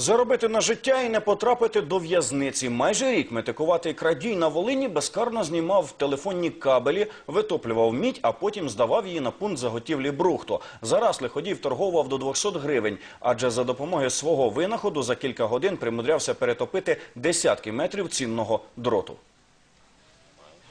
Заробити на життя і не потрапити до в'язниці. Майже рік метикуватий крадій на Волині безкарно знімав телефонні кабелі, витоплював мідь, а потім здавав її на пункт заготівлі брухту. Зараз лиходів вторговував до 200 гривень, адже за допомогою свого винаходу за кілька годин примудрявся перетопити десятки метрів цінного дроту.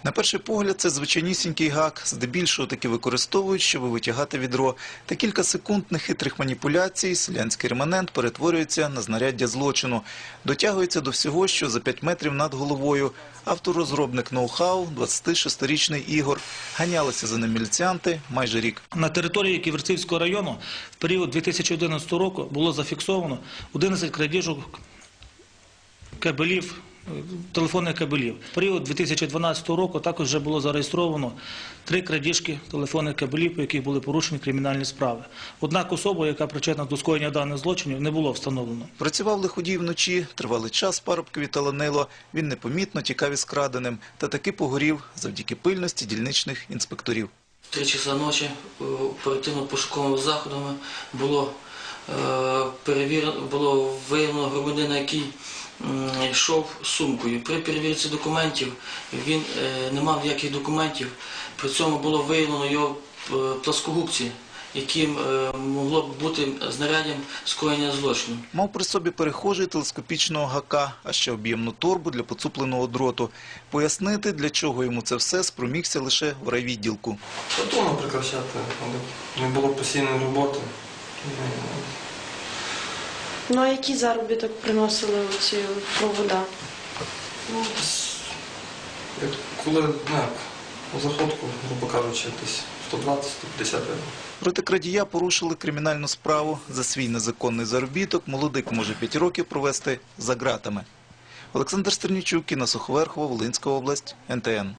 На перший погляд, це звичайнісінький гак, здебільшого таки використовують, щоб витягати відро. Та кілька секунд нехитрих маніпуляцій, селянський реманент перетворюється на знаряддя злочину. Дотягується до всього, що за 5 метрів над головою. Авторозробник ноу-хау, 26-річний Ігор. Ганялися за ним міліціанти майже рік. На території Ківерцівського району в період 2011 року було зафіксовано 11 крадіжок кабелів, телефонних кабелів. В період 2012 року також вже було зареєстровано три крадіжки телефонних кабелів, по яких були порушені кримінальні справи. Однак особа, яка причетна до скоєння даних злочинів, не було встановлено. Працював лиходій вночі, тривалий час парубкові таланило. Він непомітно тікав із краденим. Та таки погорів завдяки пильності дільничних інспекторів. Три часа ночі е, оперативно-пошуковими заходами було е, перевірено, було виявлено громадянина, який йшов з сумкою. При перевірці документів він е, не мав ніяких документів. При цьому було виявлено його е, пласкогубці, яким е, могло б бути знаряддям скоєння злочину. Мав при собі перехожий телескопічного гака, а ще об'ємну торбу для поцупленого дроту. Пояснити, для чого йому це все, спромігся лише в райвідділку. Вдома прикрашати, але не було постійної роботи. Ну а який заробіток приносили ці провода? Ну, як коли не, у заходку, грубо кажучи, десь 120-150 гривень. Проти крадія порушили кримінальну справу. За свій незаконний заробіток молодик може 5 років провести за ґратами. Олександр Стернічук, Інна Суховерхова, Волинська область, НТН.